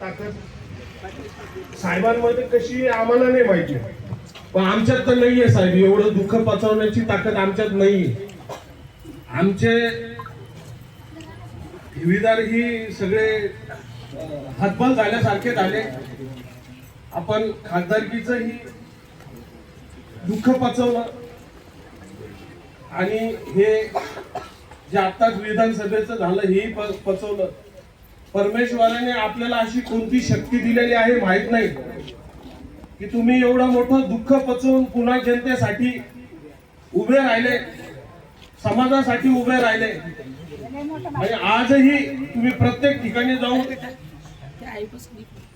ताकद. साहेबांमध्ये कशी आम्हाला नाही माहिती. पण आमच्यात तर नाहीये साहेब. एवढं दुःख पचवण्याची ताकद आमच्यात नाहीये. आमचे ठेवीदार ही सगळे हातबल झाल्यासारखे झाले आपण खासदारकीच ही दुःख पचवलं. आणि हे जे आत्ताच विधानसभेचं झालं हे पचवलं. परमेश्वराने आपल्याला अशी कोणती शक्ती दिलेली आहे माहीत नाही. की तुम्ही एवढं मोठं दुःख पचवून पुन्हा जनतेसाठी उभे राहिले समाजासाठी उभे राहिले. आणि आजही तुम्ही प्रत्येक ठिकाणी जाऊन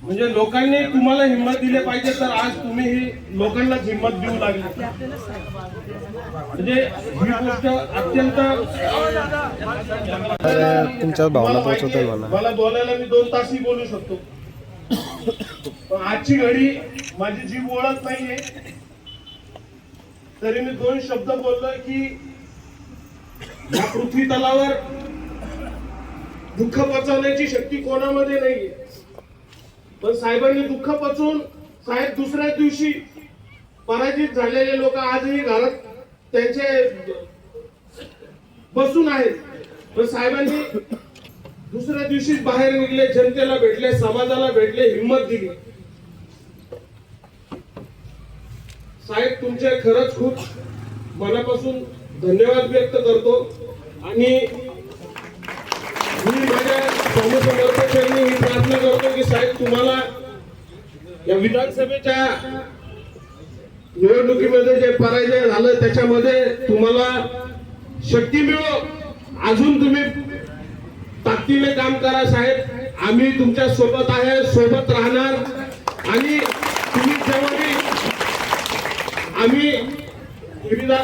म्हणजे लोकांनी तुम्हाला हिंमत दिली पाहिजे तर आज तुम्ही ही लोकांनाच हिंमत देऊ लागली. म्हणजे ही गोष्ट अत्यंत तुमच्या भावना आहे, मला. मला बोलायला मी दोन तासही बोलू शकतो. पण आजची घडी माझी जीभ ओळख नाहीये. तरी मी दोन शब्द बोललोय की या पृथ्वी तलावर दुःख पचवण्याची शक्ती कोणामध्ये नाहीये? पण साहेबांनी दुःख पचवून साहेब दुसऱ्या दिवशी पराजित झालेले लोक आजही घरात त्यांचे बसून आहेत. पण साहेबांनी दुसऱ्या दिवशी बाहेर निघले जनतेला भेटले समाजाला भेटले हिंमत दिली. साहेब तुमचे खरंच खूप मनापासून धन्यवाद व्यक्त करतो. आणि स्वामी समर्थकांनी ही प्रार्थना करतो की साहेब तुम्हाला या विधानसभेच्या निवडणुकीमध्ये जे पराजय झालं त्याच्यामध्ये तुम्हाला शक्ती मिळो. अजून तुम्ही ताकदीने काम करा साहेब. आम्ही तुमच्यासोबत आहे सोबत राहणार. आणि तुम्ही जेव्हाही आम्ही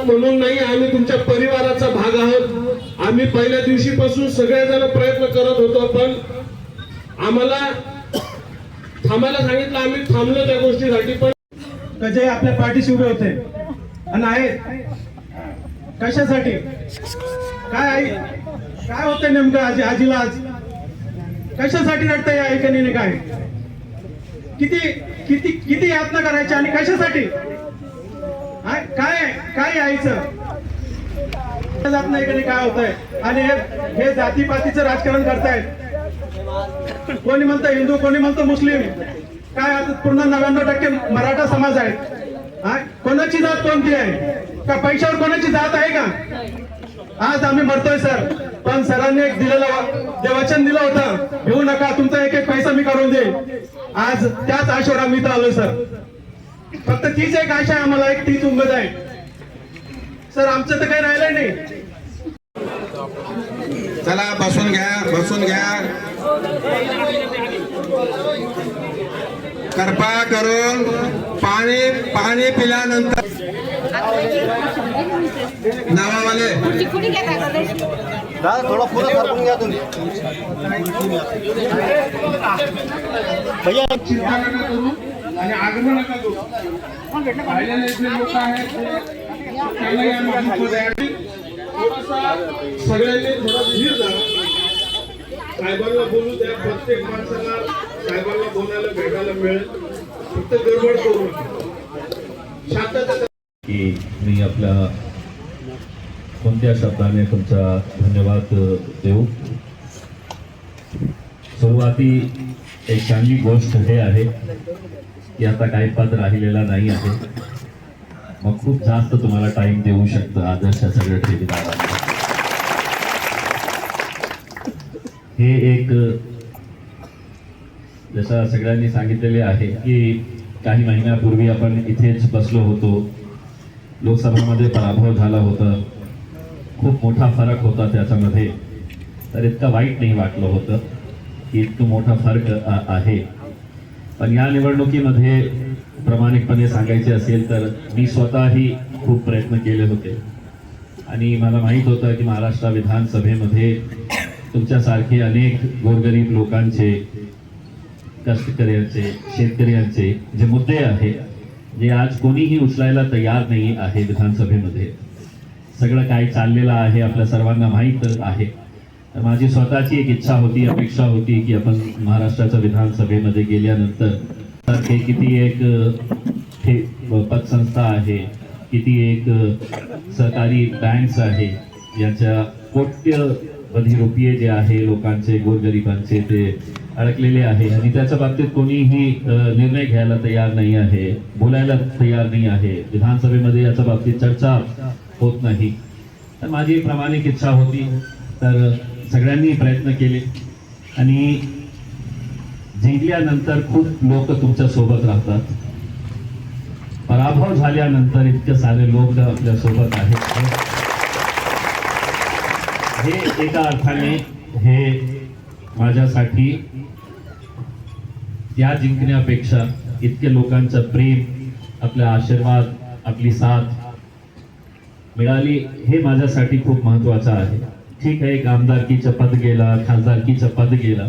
म्हणून नाही आम्ही तुमच्या परिवाराचा भाग आहोत. आम्ही पहिल्या दिवशीपासून सगळेजण प्रयत्न करत होतो पण आम्हाला थांबायला सांगितलं आम्ही थांबलो त्या गोष्टीसाठी पण का जे आपल्या पाठीशी उभे होते. आणि आहेत कशासाठी? काय आहे काय होतंय नेमकं आजी आजीला आज? कशासाठी रडतंय या ऐकणीने काय? किती किती किती यातना करायची आणि कशासाठी? काय काय यायचं जात नाही कधी काय होतंय? आणि हे जातीपातीचं राजकारण करतायत. कोणी म्हणतं हिंदू कोणी म्हणतं मुस्लिम? काय आता पूर्ण नव्याण्णव टक्के मराठा समाज आहे. कोणाची जात कोणती आहे? का पैशावर कोणाची जात आहे का? आज आम्ही मरतोय सर. पण सरांनी एक दिलेलं जे वचन दिलं होतं घेऊ नका तुमचा एक एक पैसा मी काढून देईन. आज त्याच आशेवर आम्ही इथं आलोय सर. फक्त तीच एक आशा आहे आम्हाला एक तीच उंगत आहे. सर आमचं तर काही राहिलंय नाही. चला बसून घ्या बसून घ्या. कृपा करून पाणी पाणी पिल्यानंतर नावावाले. दादा थोडा पुढे सरकून घ्या तुम्ही. चिंता नका करू आणि आग्रह नका करू. लोक आहेत ते- त्यांनाही आम्ही सगळ्यांनी थोडा धीर धरा. साहेबांना बोलू द्या प्रत्येक माणसाला साहेबांना बोलायला भेटायला मिळेल. फक्त गडबड करू शांतता की मी आपल्या कोणत्या शब्दाने तुमचा धन्यवाद देऊ? सुरुवाती एक चांगली गोष्ट हे आहे की आता काही पद राहिलेला नाही आहे. मग खूप जास्त तुम्हाला टाइम देऊ शकतं आदर्श सगळ्या ठेवीदारांना हे एक जसं सगळ्यांनी सांगितलेले आहे की काही महिन्यापूर्वी आपण इथेच बसलो होतो. लोकसभामध्ये पराभव झाला होता. खूप मोठा फरक होता त्याच्यामध्ये. तर इतकं वाईट नाही वाटलं होतं की इतकं मोठा फरक आहे. पण या निवडणुकीमध्ये प्रामाणिकपणे सांगायचे असेल तर मी स्वतःही खूप प्रयत्न केले होते. आणि मला माहीत होतं की महाराष्ट्र विधानसभेमध्ये तुमच्यासारखे अनेक गोरगरीब लोकांचे कष्टकऱ्यांचे शेतकऱ्यांचे जे मुद्दे आहे जे आज कोणीही उचलायला तयार नाही आहे विधानसभेमध्ये. सगळं काय चाललेलं आहे आपल्या सर्वांना माहीत आहे. माझी स्वतःची एक इच्छा होती अपेक्षा होती की आपण महाराष्ट्राच्या विधानसभेमध्ये गेल्यानंतर तर हे किती एक हे पतसंस्था आहे किती एक सहकारी बँक्स आहे याच्या कोट्यवधी रुपये जे आहे लोकांचे गोरगरिबांचे ते अडकलेले आहे. आणि त्याच्या बाबतीत कोणीही निर्णय घ्यायला तयार नाही आहे बोलायला तयार नाही आहे. विधानसभेमध्ये याच्या बाबतीत चर्चा होत नाही. तर माझी प्रामाणिक इच्छा होती. तर सगळ्यांनी प्रयत्न केले. आणि जिंकल्यानंतर खूप लोक तुमच्यासोबत राहतात. पराभव झाल्यानंतर इतके सारे लोक आपल्यासोबत आहेत. हे एका अर्थाने हे माझ्यासाठी त्या जिंकण्यापेक्षा इतके लोकांचं प्रेम आपला आशीर्वाद आपली साथ मिळाली हे माझ्यासाठी खूप महत्वाचं आहे. ठीक आहे एक आमदारकीचं पद गेला खासदारकीचं पद गेला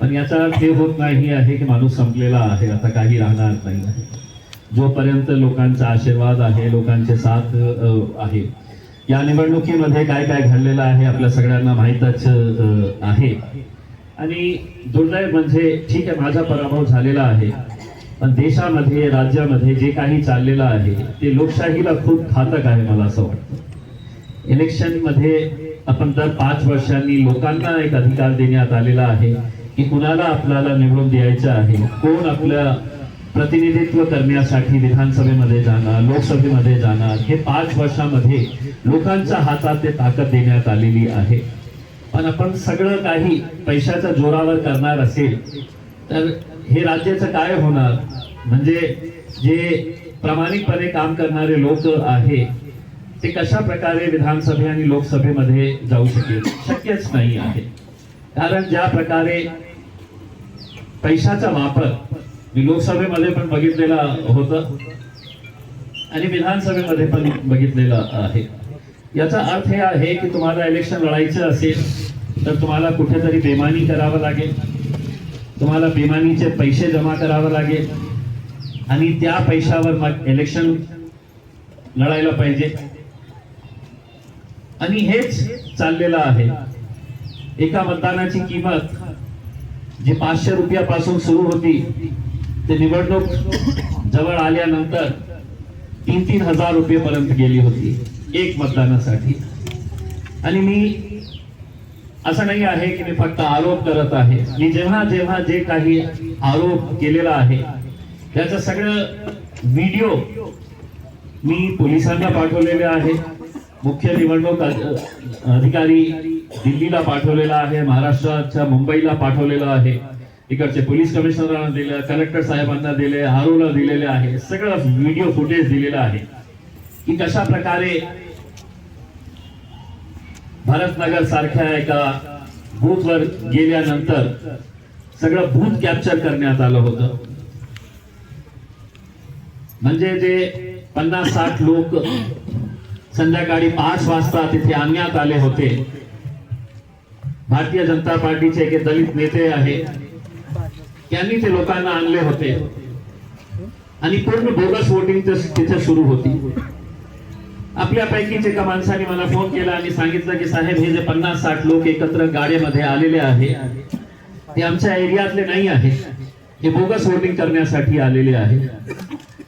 पण याचा अर्थ हे होत नाही आहे की माणूस संपलेला आहे आता काही राहणार नाही. आहे जोपर्यंत लोकांचा आशीर्वाद आहे लोकांचे साथ आहे या निवडणुकीमध्ये काय काय घडलेलं आहे आपल्या सगळ्यांना माहीतच आहे. आणि दुर्दैव म्हणजे ठीक आहे माझा पराभव झालेला आहे पण देशामध्ये राज्यामध्ये जे काही चाललेलं आहे ते लोकशाहीला खूप घातक आहे मला असं वाटतं. इलेक्शनमध्ये आपण तर पाच वर्षांनी लोकांना एक अधिकार देण्यात आलेला आहे की कुणाला आपल्याला निवडून द्यायचं आहे? कोण आपलं प्रतिनिधित्व करण्यासाठी विधानसभेमध्ये जाणार लोकसभेमध्ये जाणार? हे पाच वर्षामध्ये लोकांच्या हातात ते ताकद देण्यात आलेली आहे. पण आपण सगळं काही पैशाच्या जोरावर करणार असेल तर हे राज्याचं काय होणार? म्हणजे जे प्रामाणिकपणे काम करणारे लोक आहे ते कशा प्रकारे विधानसभे आणि लोकसभेमध्ये जाऊ शकेल शक्यच नाही आहे. कारण ज्या प्रकारे पैशाचा वापर मी लोकसभेमध्ये पण बघितलेला होतं आणि विधानसभेमध्ये पण बघितलेलं आहे. याचा अर्थ हे आहे की तुम्हाला इलेक्शन लढायचं असेल तर तुम्हाला कुठेतरी बेमानी करावं लागेल. तुम्हाला बेमानीचे पैसे जमा करावं लागेल. आणि त्या पैशावर मग इलेक्शन लढायला पाहिजे. आणि हेच चाललेलं आहे. एका मतदानाची किंमत जी पाचशे रुपयापासून सुरू होती ते निवडणूक जवळ आल्यानंतर तीन तीन हजार रुपयेपर्यंत गेली होती एक मतदानासाठी. आणि मी असं नाही आहे की मी फक्त आरोप करत आहे. मी जेव्हा जेव्हा जे काही आरोप केलेला आहे त्याचं सगळं व्हिडिओ मी पोलिसांना पाठवलेले आहे. मुख्य निवडणूक अधिकारी दिल्लीला पाठवलेला आहे महाराष्ट्राच्या मुंबईला पाठवलेला आहे. इकडचे पोलीस कमिशनरांना दिलं कलेक्टर साहेबांना दिले आरोला दिलेले आहे. सगळं व्हिडिओ फुटेज दिलेलं आहे. की कशा प्रकारे भरतनगर सारख्या एका बूथवर गेल्यानंतर सगळं बूथ कॅप्चर करण्यात आलं होतं. म्हणजे जे पन्नास साठ लोक संध्याकाळी पाच वाजता तिथे आणण्यात आले होते. भारतीय जनता पार्टीचे एक दलित नेते आहे. त्यांनी ते लोकांना आणले होते. आणि पूर्ण बोगस वोटिंग तिथे सुरू होती. आपल्यापैकीच एका माणसाने मला फोन केला आणि सांगितलं की साहेब हे जे पन्नास साठ लोक एकत्र गाड्यामध्ये आलेले आहे ते आमच्या एरियातले नाही आहे हे बोगस वोटिंग करण्यासाठी आलेले आहे.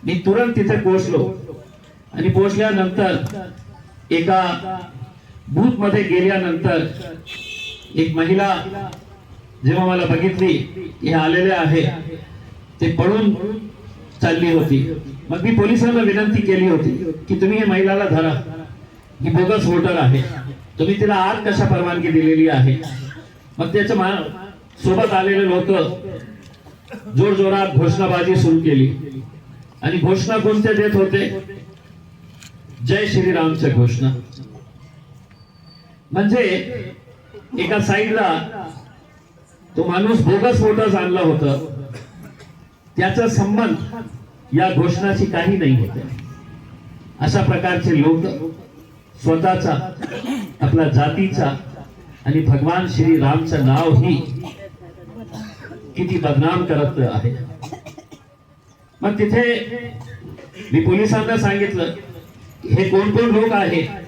मी तुरंत तिथे पोहोचलो. आणि पोहोचल्यानंतर एका बूथमध्ये गेल्यानंतर एक महिला जेव्हा मला बघितली हे आलेले आहे ते पळून चालली होती. मग मी पोलिसांना विनंती केली होती की तुम्ही हे महिलाला धरा. ही बोगस वोटर आहे. तुम्ही तिला आत कशा परवानगी दिलेली आहे? मग त्याच्या मा- सोबत आलेले लोक जोर जोरात घोषणाबाजी सुरू केली. आणि घोषणा कोणत्या देत होते? जय श्रीरामच्या घोषणा. म्हणजे एका साईडला तो माणूस बोगस वोटर्स आणला होता. त्याचा संबंध या घोषणाशी काही नाही होत. अशा प्रकारचे लोक स्वतःचा आपल्या जातीचा आणि भगवान श्री रामचं नाव ही किती बदनाम करत आहे. मग तिथे मी पोलिसांना सांगितलं हे कोण कोण लोक आहेत?